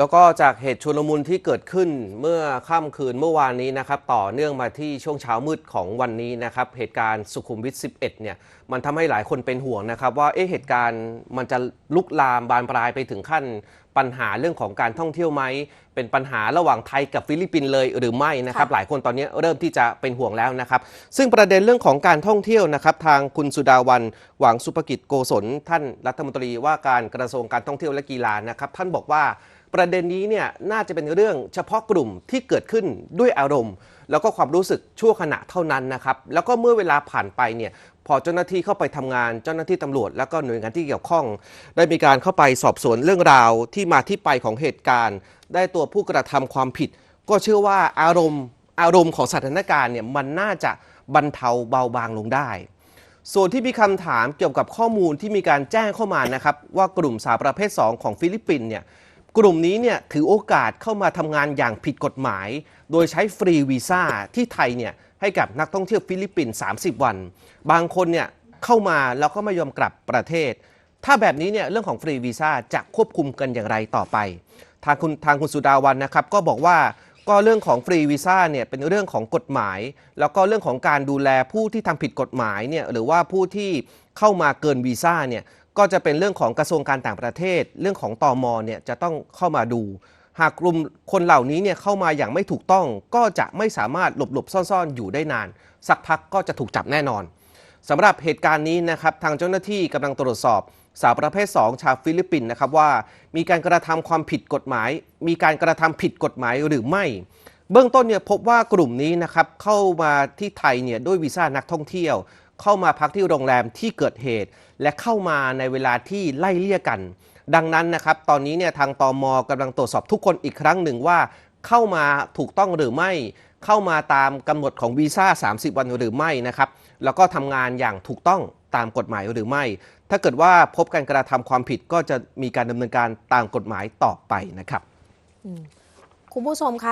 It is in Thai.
แล้วก็จากเหตุชุลมุนที่เกิดขึ้นเมื่อค่ำคืนเมื่อวานนี้นะครับ ต่อเนื่องมาที่ช่วงเช้ามืดของวันนี้นะครับ เหตุการณ์สุขุมวิท 11 เนี่ย มันทำให้หลายคนเป็นห่วงนะครับว่าเอ๊ะเหตุการณ์มันจะลุกลามบานปลายไปถึงขั้นปัญหาเรื่องของการท่องเที่ยวไหม เป็นปัญหาระหว่างไทยกับฟิลิปปินส์เลยหรือไม่นะครับค่ะหลายคนตอนนี้เริ่มที่จะเป็นห่วงแล้วนะครับ ซึ่งประเด็นเรื่องของการท่องเที่ยวนะครับ ทางคุณสุดาวันหวังสุภกิจโกศลท่านรัฐมนตรีว่าการกระทรวงการท่องเที่ยวและกีฬานะครับ ท่านบอกว่า ประเด็นนี้เนี่ยน่าจะเป็นเรื่องเฉพาะกลุ่มที่เกิดขึ้นด้วยอารมณ์ แล้วก็ความรู้สึกชั่วขณะเท่านั้นนะครับแล้วก็เมื่อเวลาผ่านไปเนี่ยพอเจ้าหน้าที่เข้าไปทำงาน เจ้าหน้าที่ตำรวจ แล้วก็หน่วยงานที่เกี่ยวข้อง ได้มีการเข้าไปสอบสวนเรื่องราวที่มาที่ไปของเหตุการณ์ ได้ตัวผู้กระทำความผิด ก็เชื่อว่าอารมณ์อารมณ์ของสถานการณ์เนี่ยมันน่าจะบรรเทาเบาบางลงได้ ส่วนที่มีคำถามเกี่ยวกับข้อมูลที่มีการแจ้งเข้ามานะครับว่ากลุ่มสาวประเภท 2 ของฟิลิปปินส์เนี่ย กลุ่มนี้เนี่ยถือโอกาสเข้ามาทำงานอย่างผิดกฎหมาย โดยใช้ฟรีวีซ่าที่ไทยเนี่ยให้กับนักท่องเที่ยวฟิลิปปินส์30 วัน บางคนเนี่ยเข้ามาแล้วก็ไม่ยอมกลับประเทศ ถ้าแบบนี้เนี่ยเรื่องของฟรีวีซ่าจะควบคุมกันอย่างไรต่อไป ทางคุณทางคุณสุดาวันนะครับ ก็บอกว่าก็เรื่องของฟรีวีซ่าเนี่ยเป็นเรื่องของกฎหมาย แล้วก็เรื่องของการดูแลผู้ที่ทำผิดกฎหมายเนี่ยหรือว่าผู้ที่เข้ามาเกินวีซ่าเนี่ย ก็จะเป็นเรื่องของกระทรวงการต่างประเทศ เรื่องของตอมเนี่ยจะต้องเข้ามาดู หากกลุ่มคนเหล่านี้เนี่ยเข้ามาอย่างไม่ถูกต้อง ก็จะไม่สามารถหลบหลบซ่อนๆ อยู่ได้นาน สักพักก็จะถูกจับแน่นอนสำหรับเหตุการณ์นี้นะครับทางเจ้าหน้าที่กำลังตรวจสอบสาวประเภท 2 ชาวฟิลิปปินส์นะครับว่า มีการกระทำความผิดกฎหมาย มีการกระทำผิดกฎหมายหรือไม่ เบื้องต้นเนี่ยพบว่ากลุ่มนี้นะครับเข้ามาที่ไทยเนี่ยด้วยวีซ่านักท่องเที่ยว เข้ามาพักที่โรงแรมที่เกิดเหตุ และเข้ามาในเวลาที่ไล่เลี่ยกัน ดังนั้นนะครับ ตอนนี้เนี่ยทางตอมกำลังตรวจสอบทุกคนอีกครั้งหนึ่งว่า เข้ามาถูกต้องหรือไม่ เข้ามาตามกำหนดของวีซ่า 30 วันหรือไม่นะครับ แล้วก็ทำงานอย่างถูกต้องตามกฎหมายหรือไม่ ถ้าเกิดว่าพบการกระทำความผิดก็จะมีการดำเนินการตามกฎหมายต่อไปนะครับคุณผู้ชมคะ